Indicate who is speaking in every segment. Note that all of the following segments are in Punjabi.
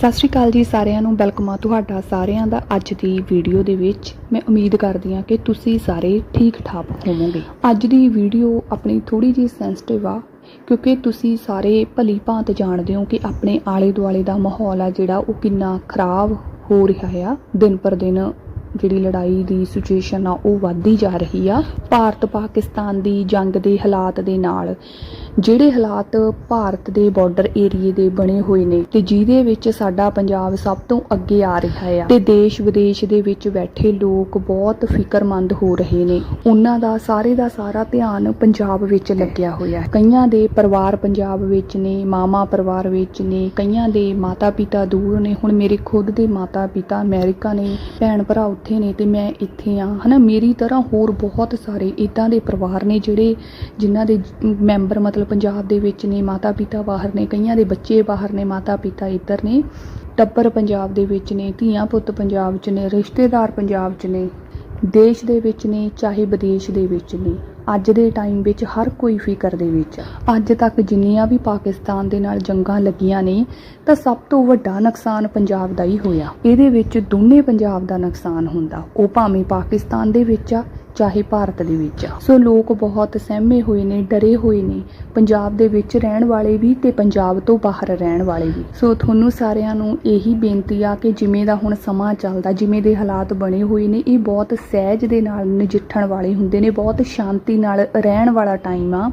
Speaker 1: ਸਤਿ ਸ਼੍ਰੀ ਅਕਾਲ ਜੀ ਸਾਰਿਆਂ ਨੂੰ ਵੈਲਕਮ ਆ ਤੁਹਾਡਾ ਸਾਰਿਆਂ ਦਾ ਅੱਜ ਦੀ ਵੀਡੀਓ ਦੇ ਵਿੱਚ। ਮੈਂ ਉਮੀਦ ਕਰਦੀ ਹਾਂ ਕਿ ਤੁਸੀਂ ਸਾਰੇ ਠੀਕ ਠਾਕ ਹੋਵੋਗੇ। ਅੱਜ ਦੀ ਵੀਡੀਓ ਆਪਣੀ ਥੋੜੀ ਜਿਹੀ ਸੈਂਸਿਟਿਵ ਆ, ਕਿਉਂਕਿ ਤੁਸੀਂ ਸਾਰੇ ਭਲੀ ਭਾਂਤ ਜਾਣਦੇ ਹੋ ਕਿ ਆਪਣੇ ਆਲੇ ਦੁਆਲੇ ਦਾ ਮਾਹੌਲ ਆ ਜਿਹੜਾ, ਉਹ ਕਿੰਨਾ ਖਰਾਬ ਹੋ ਰਿਹਾ ਆ, ਦਿਨ ਪਰ ਦਿਨ। ਜਿਹੜੀ ਲੜਾਈ ਦੀ ਸਿਚੁਏਸ਼ਨ ਆ, ਉਹ ਵੱਧਦੀ ਜਾ ਰਹੀ ਆ। ਭਾਰਤ ਪਾਕਿਸਤਾਨ ਦੀ ਜੰਗ ਦੇ ਹਾਲਾਤ ਦੇ ਨਾਲ, ਜਿਹੜੇ ਹਾਲਾਤ ਭਾਰਤ ਦੇ ਬਾਰਡਰ ਏਰੀਏ ਦੇ ਬਣੇ ਹੋਏ ਨੇ, ਤੇ ਜਿਹਦੇ ਵਿੱਚ ਸਾਡਾ ਪੰਜਾਬ ਸਭ ਤੋਂ ਅੱਗੇ ਆ ਰਿਹਾ ਆ। ਤੇ ਦੇਸ਼ ਵਿਦੇਸ਼ ਦੇ ਵਿੱਚ ਬੈਠੇ ਲੋਕ ਬਹੁਤ ਫਿਕਰਮੰਦ ਹੋ ਰਹੇ ਨੇ। ਉਹਨਾਂ ਦਾ ਸਾਰੇ ਦਾ ਸਾਰਾ ਧਿਆਨ ਪੰਜਾਬ ਵਿੱਚ ਲੱਗਿਆ ਹੋਇਆ ਹੈ। ਕਈਆਂ ਦੇ ਪਰਿਵਾਰ ਪੰਜਾਬ ਵਿੱਚ ਨੇ, ਮਾਮਾ ਪਰਿਵਾਰ ਵਿੱਚ ਨੇ, ਕਈਆਂ ਦੇ ਮਾਤਾ ਪਿਤਾ ਦੂਰ ਨੇ। ਹੁਣ ਮੇਰੇ ਖੁਦ ਦੇ ਮਾਤਾ ਪਿਤਾ ਅਮਰੀਕਾ ਨੇ ਭੈਣ ਭਰਾ ਉੱਥੇ ਨੇ ਅਤੇ ਮੈਂ ਇੱਥੇ ਹਾਂ ਹੈ ਨਾ ਮੇਰੀ ਤਰ੍ਹਾਂ ਹੋਰ ਬਹੁਤ ਸਾਰੇ ਇੱਦਾਂ ਦੇ ਪਰਿਵਾਰ ਨੇ ਜਿਹੜੇ ਜਿਨ੍ਹਾਂ ਦੇ ਮੈਂਬਰ ਮਤਲਬ ਪੰਜਾਬ ਦੇ ਵਿੱਚ ਨੇ ਮਾਤਾ ਪਿਤਾ ਬਾਹਰ ਨੇ, ਕਈਆਂ ਦੇ ਬੱਚੇ ਬਾਹਰ ਨੇ ਮਾਤਾ ਪਿਤਾ ਇੱਧਰ ਨੇ, ਟੱਬਰ ਪੰਜਾਬ ਦੇ ਵਿੱਚ ਨੇ, ਧੀਆਂ ਪੁੱਤ ਪੰਜਾਬ 'ਚ ਨੇ, ਰਿਸ਼ਤੇਦਾਰ ਪੰਜਾਬ 'ਚ ਨੇ, ਦੇਸ਼ ਦੇ ਵਿੱਚ ਨੇ, ਚਾਹੇ ਵਿਦੇਸ਼ ਦੇ ਵਿੱਚ ਨੇ। ਅੱਜ ਦੇ ਟਾਈਮ ਵਿੱਚ ਹਰ ਕੋਈ ਫਿਕਰ ਦੇ ਵਿੱਚ ਅੱਜ ਤੱਕ ਜਿੰਨੀਆਂ ਵੀ ਪਾਕਿਸਤਾਨ ਦੇ ਨਾਲ ਜੰਗਾਂ ਲੱਗੀਆਂ ਨੇ, ਤਾਂ ਸਭ ਤੋਂ ਵੱਡਾ ਨੁਕਸਾਨ ਪੰਜਾਬ ਦਾ ਹੀ ਹੋਇਆ। ਇਹਦੇ ਵਿੱਚ ਦੋਨੇ ਪੰਜਾਬ ਦਾ ਨੁਕਸਾਨ ਹੁੰਦਾ। ਉਹ ਭਾਵੇਂ ਪਾਕਿਸਤਾਨ ਦੇ ਵਿੱਚ ਆ, ਚਾਹੇ ਭਾਰਤ ਦੇ ਵਿੱਚ ਆ। ਸੋ ਲੋਕ ਬਹੁਤ ਸਹਿਮੇ ਹੋਏ ਨੇ, ਡਰੇ ਹੋਏ ਨੇ। ਪੰਜਾਬ ਦੇ ਵਿੱਚ ਰਹਿਣ ਵਾਲੇ ਵੀ ਤੇ ਪੰਜਾਬ ਤੋਂ ਬਾਹਰ ਰਹਿਣ ਵਾਲੇ ਵੀ। ਸੋ ਤੁਹਾਨੂੰ ਸਾਰਿਆਂ ਨੂੰ ਇਹੀ ਬੇਨਤੀ ਆ ਕਿ ਜਿਵੇਂ ਦਾ ਹੁਣ ਸਮਾਂ ਚੱਲਦਾ, ਜਿਵੇਂ ਦੇ ਹਾਲਾਤ ਬਣੇ ਹੋਏ ਨੇ, ਇਹ ਬਹੁਤ ਸਹਿਜ ਦੇ ਨਾਲ ਨਜਿੱਠਣ ਵਾਲੇ ਹੁੰਦੇ ਨੇ, ਬਹੁਤ ਸ਼ਾਂਤੀ ਨਾਲ ਰਹਿਣ ਵਾਲਾ ਟਾਈਮ ਆ,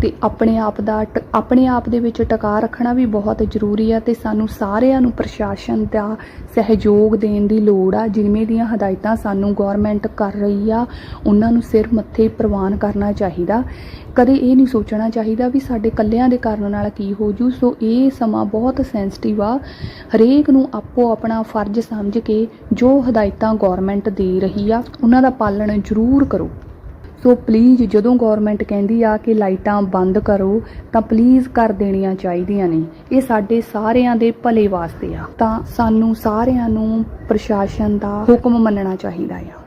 Speaker 1: ਤੇ ਆਪਣੇ ਆਪ ਦਾ ਟ- ਆਪਣੇ ਆਪ ਦੇ ਵਿੱਚ ਟਿਕਾ ਰੱਖਣਾ ਵੀ ਬਹੁਤ ਜ਼ਰੂਰੀ ਆ, ਤੇ ਸਾਨੂੰ ਸਾਰਿਆਂ ਨੂੰ ਪ੍ਰਸ਼ਾਸਨ ਦਾ ਸਹਿਯੋਗ ਦੇਣ ਦੀ ਲੋੜ ਆ, ਜਿਵੇਂ ਦੀਆਂ ਹਦਾਇਤਾਂ ਸਾਨੂੰ ਗਵਰਨਮੈਂਟ ਕਰ ਰਹੀ ਆ, ਉਹਨਾਂ ਨੂੰ ਸਿਰ ਮੱਥੇ ਪ੍ਰਵਾਨ ਕਰਨਾ ਚਾਹੀਦਾ। ਕਦੇ ਇਹ ਨਹੀਂ ਸੋਚਣਾ ਚਾਹੀਦਾ ਵੀ ਸਾਡੇ ਕੱਲਿਆਂ ਦੇ ਕਾਰਨ ਨਾਲ ਕੀ ਹੋ ਜੂ, ਸੋ ਇਹ ਸਮਾਂ ਬਹੁਤ ਸੈਂਸਿਟਿਵ ਆ। ਹਰੇਕ ਨੂੰ ਆਪੋ ਆਪਣਾ ਫਰਜ਼ ਸਮਝ ਕੇ ਜੋ ਹਦਾਇਤਾਂ ਗਵਰਨਮੈਂਟ ਦੇ ਰਹੀ ਆ, ਉਹਨਾਂ ਦਾ ਪਾਲਣ ਜ਼ਰੂਰ ਕਰੋ। ਸੋ ਪਲੀਜ਼ ਜਦੋਂ ਗਵਰਨਮੈਂਟ ਕਹਿੰਦੀ ਆ ਕਿ ਲਾਈਟਾਂ ਬੰਦ ਕਰੋ, ਤਾਂ ਪਲੀਜ਼ ਕਰ ਦੇਣੀਆਂ ਚਾਹੀਦੀਆਂ ਨੇ। ਇਹ ਸਾਡੇ ਸਾਰਿਆਂ ਦੇ ਭਲੇ ਵਾਸਤੇ ਆ। ਤਾਂ ਸਾਨੂੰ ਸਾਰਿਆਂ ਨੂੰ ਪ੍ਰਸ਼ਾਸਨ ਦਾ ਹੁਕਮ ਮੰਨਣਾ ਚਾਹੀਦਾ ਆ।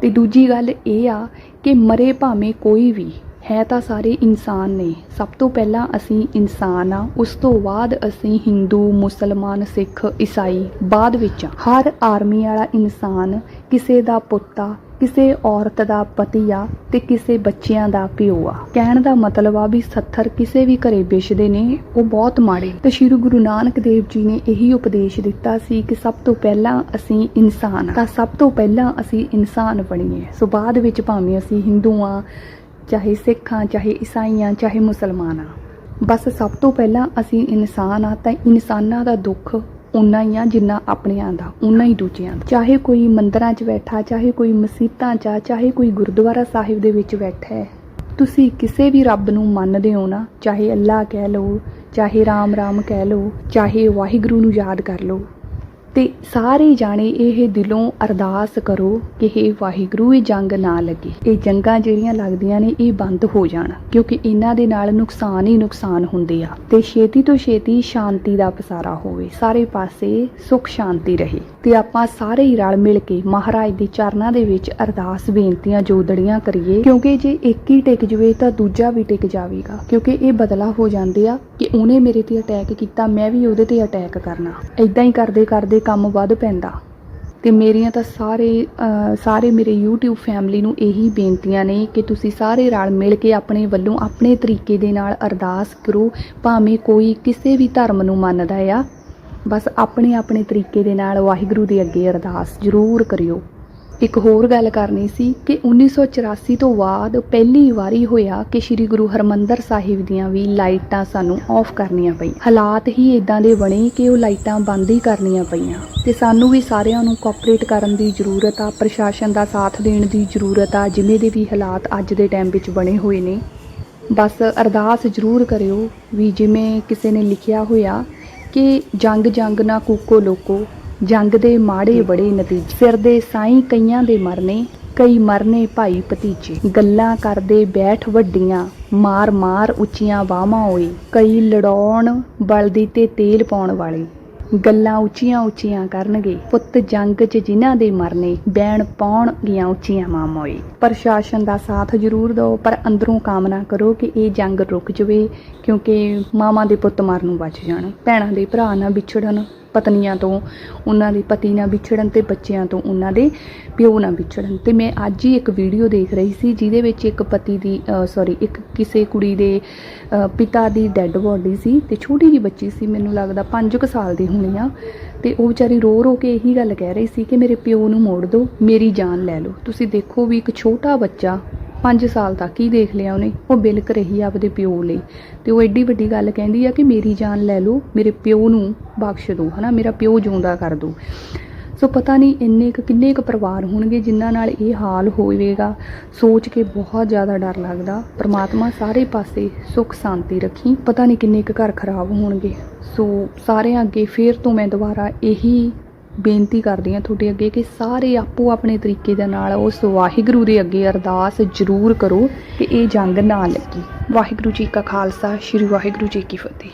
Speaker 1: ਤੇ ਦੂਜੀ ਗੱਲ ਇਹ ਆ ਕਿ ਮਰੇ ਭਾਵੇਂ ਕੋਈ ਵੀ, ਹੈ ਤਾਂ ਸਾਰੇ ਇਨਸਾਨ ਨੇ। ਸਭ ਤੋਂ ਪਹਿਲਾਂ ਅਸੀਂ ਇਨਸਾਨ ਆ, ਉਸ ਤੋਂ ਬਾਅਦ ਅਸੀਂ ਹਿੰਦੂ, ਮੁਸਲਮਾਨ, ਸਿੱਖ, ਈਸਾਈ, ਬਾਅਦ ਵਿੱਚ ਹਰ ਆਰਮੀ ਵਾਲਾ ਇਨਸਾਨ ਕਿਸੇ ਦਾ ਪੁੱਤ ਆ ਕਿਸੇ ਔਰਤ ਦਾ ਪਤੀ ਆ ਤੇ ਕਿਸੇ ਬੱਚਿਆਂ ਦਾ ਪਿਓ ਆ ਕਹਿਣ ਦਾ ਮਤਲਬ ਆ ਵੀ ਸੱਥਰ ਕਿਸੇ ਵੀ ਘਰੇ ਵਿਛਦੇ ਨੇ, ਉਹ ਬਹੁਤ ਮਾੜੇ। ਤੇ ਸ੍ਰੀ ਗੁਰੂ ਨਾਨਕ ਦੇਵ ਜੀ ਨੇ ਇਹੀ ਉਪਦੇਸ਼ ਦਿੱਤਾ ਸੀ ਕਿ ਸਭ ਤੋਂ ਪਹਿਲਾਂ ਅਸੀਂ ਇਨਸਾਨ ਆ। ਤਾਂ ਸਭ ਤੋਂ ਪਹਿਲਾਂ ਅਸੀਂ ਇਨਸਾਨ ਬਣੀਏ। ਸੋ ਬਾਅਦ ਵਿੱਚ ਭਾਵੇਂ ਅਸੀਂ ਹਿੰਦੂ ਆ ਚਾਹੇ ਸਿੱਖ ਆ ਚਾਹੇ ਈਸਾਈ ਆ ਚਾਹੇ ਮੁਸਲਮਾਨ। ਆ ਬਸ ਸਭ ਤੋਂ ਪਹਿਲਾਂ ਅਸੀਂ ਇਨਸਾਨ ਆ ਤਾਂ ਇਨਸਾਨਾਂ ਦਾ ਦੁੱਖ ਉਨਾ ਹੀ ਆ ਜਿੰਨਾ ਆਪਣਿਆਂ ਦਾ ਉਨਾ ਹੀ ਦੂਜਿਆਂ ਦਾ। ਚਾਹੇ ਕੋਈ ਮੰਦਰਾਂ 'ਚ ਬੈਠਾ ਚਾਹੇ ਕੋਈ ਮਸੀਤਾਂ 'ਚ ਆ, ਚਾਹੇ ਕੋਈ ਗੁਰਦੁਆਰਾ ਸਾਹਿਬ ਦੇ ਵਿੱਚ ਬੈਠਾ ਹੈ। ਤੁਸੀਂ ਕਿਸੇ ਵੀ ਰੱਬ ਨੂੰ ਮੰਨਦੇ ਹੋ ਨਾ ਚਾਹੇ ਅੱਲਾ ਕਹਿ ਲਓ ਚਾਹੇ ਰਾਮ ਰਾਮ ਕਹਿ ਲਓ ਚਾਹੇ ਵਾਹਿਗੁਰੂ ਨੂੰ ਯਾਦ ਕਰ ਲਓ। ਤੇ ਸਾਰੇ ਜਾਣੇ ਇਹ ਦਿਲੋਂ ਅਰਦਾਸ ਕਰੋ ਕਿ ਇਹ ਵਾਹਿਗੁਰੂ, ਇਹ ਜੰਗ ਨਾ ਲੱਗੇ। ਇਹ ਜੰਗਾਂ ਜਿਹੜੀਆਂ ਲੱਗਦੀਆਂ ਨੇ, ਇਹ ਬੰਦ ਹੋ ਜਾਣ, ਕਿਉਂਕਿ ਇਹਨਾਂ ਦੇ ਨਾਲ ਨੁਕਸਾਨ ਹੀ ਨੁਕਸਾਨ ਹੁੰਦੇ ਆ। ਤੇ ਛੇਤੀ ਤੋਂ ਛੇਤੀ ਸ਼ਾਂਤੀ ਦਾ ਪਸਾਰਾ ਹੋਵੇ। ਸਾਰੇ ਪਾਸੇ ਸੁਖ ਸ਼ਾਂਤੀ ਰਹੇ। ਤੇ ਆਪਾਂ ਸਾਰੇ ਹੀ ਰਲ ਮਿਲ ਕੇ ਮਹਾਰਾਜ ਦੇ ਚਰਨਾਂ ਦੇ ਵਿੱਚ ਅਰਦਾਸ ਬੇਨਤੀਆਂ ਜੋਦੜੀਆਂ ਕਰੀਏ। ਕਿਉਂਕਿ ਜੇ ਇੱਕ ਹੀ ਟਿਕ ਜਵੇ ਤਾਂ ਦੂਜਾ ਵੀ ਟਿਕ ਜਾਵੇਗਾ। ਕਿਉਂਕਿ ਇਹ ਬਦਲਾ ਹੋ ਜਾਂਦੇ ਆ ਕਿ ਉਹਨੇ ਮੇਰੇ ਤੇ ਅਟੈਕ ਕੀਤਾ, ਮੈਂ ਵੀ ਉਹਦੇ ਤੇ ਅਟੈਕ ਕਰਨਾ। ਇਦਾਂ ਹੀ ਕਰਦੇ ਕਰਦੇ ਕੰਮ ਵੱਧ ਪੈਂਦਾ। ਤੇ ਮੇਰੀਆਂ ਤਾਂ ਸਾਰੇ ਸਾਰੇ ਮੇਰੇ YouTube ਫੈਮਿਲੀ ਨੂੰ ਇਹੀ ਬੇਨਤੀਆਂ ਨੇ ਕਿ ਤੁਸੀਂ ਸਾਰੇ ਰਲ ਮਿਲ ਕੇ ਆਪਣੇ ਵੱਲੋਂ ਆਪਣੇ ਤਰੀਕੇ ਦੇ ਨਾਲ ਅਰਦਾਸ ਕਰੋ, ਭਾਵੇਂ ਕੋਈ ਕਿਸੇ ਵੀ ਧਰਮ ਨੂੰ ਮੰਨਦਾ ਆ। ਬਸ ਆਪਣੇ ਆਪਣੇ ਤਰੀਕੇ ਦੇ ਨਾਲ ਵਾਹਿਗੁਰੂ ਦੇ ਅੱਗੇ ਅਰਦਾਸ ਜ਼ਰੂਰ ਕਰਿਓ। ਇੱਕ ਹੋਰ ਗੱਲ ਕਰਨੀ ਸੀ ਕਿ 1984 ਤੋਂ ਬਾਅਦ ਪਹਿਲੀ ਵਾਰੀ ਹੋਇਆ ਕਿ ਸ੍ਰੀ ਗੁਰੂ ਹਰਮੰਦਰ ਸਾਹਿਬ ਦੀਆਂ ਵੀ ਲਾਈਟਾਂ ਸਾਨੂੰ ਆਫ ਕਰਨੀਆਂ ਪਈਆਂ। ਹਾਲਾਤ ਹੀ ਇਦਾਂ ਦੇ ਬਣੇ ਕਿ ਉਹ ਲਾਈਟਾਂ ਬੰਦ ਹੀ ਕਰਨੀਆਂ ਪਈਆਂ। ਤੇ ਸਾਨੂੰ ਵੀ ਸਾਰਿਆਂ ਨੂੰ ਕੋਆਪਰੇਟ ਕਰਨ ਦੀ ਜ਼ਰੂਰਤ ਆ, ਪ੍ਰਸ਼ਾਸਨ ਦਾ ਸਾਥ ਦੇਣ ਦੀ ਜ਼ਰੂਰਤ ਆ ਜਿਵੇਂ ਦੇ ਵੀ ਹਾਲਾਤ ਅੱਜ ਦੇ ਟਾਈਮ ਵਿੱਚ ਬਣੇ ਹੋਏ ਨੇ। ਬਸ ਅਰਦਾਸ ਜ਼ਰੂਰ ਕਰਿਓ ਵੀ ਜਿਵੇਂ ਕਿਸੇ ਨੇ ਲਿਖਿਆ ਹੋਇਆ ਕਿ ਜੰਗ ਜੰਗ ਨਾ ਕੂਕੋ ਲੋਕੋ ਜੰਗ ਦੇ ਮਾੜੇ ਬੜੇ ਨਤੀਜੇ। ਸਿਰ ਦੇ ਸਾਈਂ ਕਈਆਂ ਦੇ ਮਰਨੇ, ਕਈ ਮਰਨੇ ਭਾਈ ਭਤੀਜੇ। ਗੱਲਾਂ ਕਰਦੇ ਬੈਠ ਵੱਡੀਆਂ, ਮਾਰ ਮਾਰ ਉੱਚੀਆਂ ਬਾਹਾਂ ਹੋਈ ਕਈ ਲੜਾਉਣ ਬਲਦੀ ਤੇ ਤੇਲ ਪਾਉਣ ਵਾਲੇ। ਗੱਲਾਂ ਉੱਚੀਆਂ ਉੱਚੀਆਂ ਕਰਨਗੇ। ਪੁੱਤ ਜੰਗ 'ਚ ਜਿਨ੍ਹਾਂ ਦੇ ਮਰਨੇ ਬੈਣ ਪਾਉਣਗੀਆਂ ਉੱਚੀਆਂ ਮਾਮੋਏ ਪ੍ਰਸ਼ਾਸਨ ਦਾ ਸਾਥ ਜ਼ਰੂਰ ਦਿਓ, ਪਰ ਅੰਦਰੋਂ ਕਾਮਨਾ ਕਰੋ ਕਿ ਇਹ ਜੰਗ ਰੁਕ ਜਵੇ, ਕਿਉਂਕਿ ਮਾਵਾਂ ਦੇ ਪੁੱਤ ਮਰਨ ਬਚ ਜਾਣ, ਭੈਣਾਂ ਦੇ ਭਰਾ ਨਾ ਵਿਛੜਨ। ਪਤਨੀਆਂ ਤੋਂ, ਉਹਨਾਂ ਦੇ ਪਤੀ ਨਾਲ ਵਿਛੜਨ ਤੇ ਬੱਚਿਆਂ ਤੋਂ, ਉਹਨਾਂ ਦੇ ਪਿਓ ਨਾਲ ਵਿਛੜਨ। ਤੇ ਮੈਂ ਅੱਜ ਹੀ ਇੱਕ ਵੀਡੀਓ ਦੇਖ ਰਹੀ ਸੀ, ਜਿਹਦੇ ਵਿੱਚ ਇੱਕ ਪਤੀ ਦੀ ਸੌਰੀ ਇੱਕ ਕਿਸੇ ਕੁੜੀ ਦੇ ਪਿਤਾ ਦੀ ਡੈੱਡ ਬੋਡੀ ਸੀ ਤੇ ਛੋਟੀ ਜੀ ਬੱਚੀ ਸੀ, ਮੈਨੂੰ ਲੱਗਦਾ 5 ਕੁ ਸਾਲ ਦੀ ਹੋਣੀ ਆ। ਤੇ ਉਹ ਵਿਚਾਰੀ ਰੋ ਰੋ ਕੇ ਇਹੀ ਗੱਲ ਕਹਿ ਰਹੀ ਸੀ ਕਿ ਮੇਰੇ ਪਿਓ ਨੂੰ ਮੋੜ ਦਿਓ ਮੇਰੀ ਜਾਨ ਲੈ ਲਓ। ਤੁਸੀਂ ਦੇਖੋ ਵੀ ਇੱਕ ਛੋਟਾ ਬੱਚਾ 5 ਸਾਲ ਤੱਕ ਹੀ ਦੇਖ ਲਿਆ ਉਹਨੇ। ਉਹ ਬਿਲਕ ਰਹੀ ਆ ਆਪਦੇ ਪਿਓ ਲਈ। ਤੇ ਉਹ ਐਡੀ ਵੱਡੀ ਗੱਲ ਕਹਿੰਦੀ ਆ ਕਿ ਮੇਰੀ ਜਾਨ ਲੈ ਲਓ, ਮੇਰੇ ਪਿਓ ਨੂੰ ਬਖਸ਼ ਦਿਓ ਹਨਾ? ਮੇਰਾ ਪਿਓ ਜਿਉਂਦਾ ਕਰ ਦਿਓ ਸੋ ਪਤਾ ਨਹੀਂ ਇੰਨੇ ਕੁ, ਕਿੰਨੇ ਕੁ ਪਰਿਵਾਰ ਹੋਣਗੇ ਜਿਨ੍ਹਾਂ ਨਾਲ ਇਹ ਹਾਲ ਹੋਵੇਗਾ। ਸੋਚ ਕੇ ਬਹੁਤ ਜ਼ਿਆਦਾ ਡਰ ਲੱਗਦਾ। ਪ੍ਰਮਾਤਮਾ ਸਾਰੇ ਪਾਸੇ ਸੁੱਖ ਸ਼ਾਂਤੀ ਰੱਖੀ। ਪਤਾ ਨਹੀਂ ਕਿੰਨੇ ਕੁ ਘਰ ਖਰਾਬ ਹੋਣਗੇ। ਸੋ ਸਾਰਿਆਂ ਅੱਗੇ ਫੇਰ ਤੋਂ ਮੈਂ ਦੁਬਾਰਾ ਇਹੀ ਬੇਨਤੀ ਕਰਦੀ ਹਾਂ ਤੁਹਾਡੇ ਅੱਗੇ ਕਿ ਸਾਰੇ ਆਪੋ ਆਪਣੇ ਤਰੀਕੇ ਦੇ ਨਾਲ ਉਸ ਵਾਹਿਗੁਰੂ ਦੇ ਅੱਗੇ ਅਰਦਾਸ ਜ਼ਰੂਰ ਕਰੋ ਕਿ ਇਹ ਜੰਗ ਨਾ ਲੱਗੀ। ਵਾਹਿਗੁਰੂ ਜੀ ਕਾ ਖਾਲਸਾ, ਸ੍ਰੀ ਵਾਹਿਗੁਰੂ ਜੀ ਕੀ ਫਤਿਹ।